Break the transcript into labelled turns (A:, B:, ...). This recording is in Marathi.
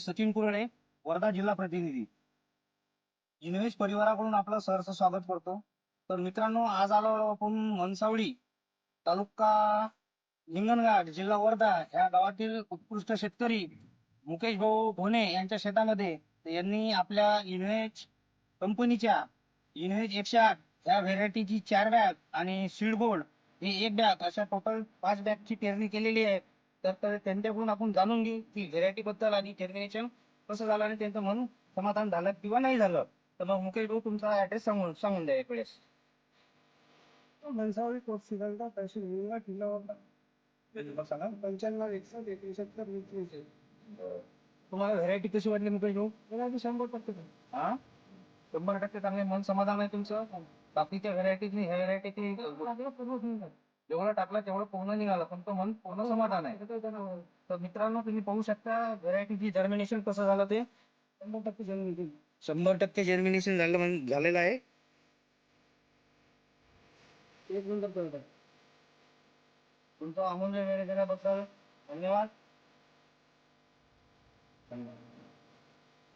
A: सचिन कुरडे वर्धा जिल्हा प्रतिनिधी. इन्व्हेस्ट परिवाराकडून आपलं सहर्ष स्वागत करतो. तर मित्रांनो आज आलो आपण मनसावळी तालुका हिंगणघाट जिल्हा वर्धा या गावातील उत्कृष्ट शेतकरी मुकेश भाऊ भोने यांच्या शेतामध्ये. यांनी आपल्या इन्व्हेज कंपनीच्या इन्व्हेज एकशे आठ या व्हेरायटीची चार बॅग आणि सीड बोर्ड ही एक बॅग अशा टोटल पाच बॅगची पेरणी केलेली आहे. तर त्यांच्याकडून आपण जाणून घेऊ की व्हेरायटी बद्दल आणि टर्मिनेशन कसं झालं आणि त्यांचं म्हणून समाधान झालं किंवा नाही झालं. तर मग मुकेश भाऊ तुमचा ऍड्रेस सांगून सांगून द्या एक वेळेस
B: मनसावळी कोर्सिकलचा तहसील हिंगणा किल्ल्यावर
A: मग सांगा
B: पंच्याण्णव एकसष्ट एकोणसत्तर वीस
A: तुम्हाला व्हेरायटी कशी वाटली मुकेश भाऊ?
B: वीस शंभर टक्के
A: हा? शंभर टक्के चांगले मन समाधान आहे तुमचं? बाकीच्या व्हेरायटीज ह्या व्हेरायटी जेवढं टाकलं तेवढं पूर्ण निघालं. पण तो मन पूर्ण समाधान आहे. तर मित्रांनो तुम्ही पाहू शकता व्हेरायटीची जर्मिनेशन कसं झालं ते.
B: शंभर टक्के जमीन दिली
A: शंभर टक्के जर्मिनेशन झालं झालेलं आहे.
B: एक नंबर
A: तुमचा अमूल्य वेळ दिल्याबद्दल धन्यवाद. धन्यवाद.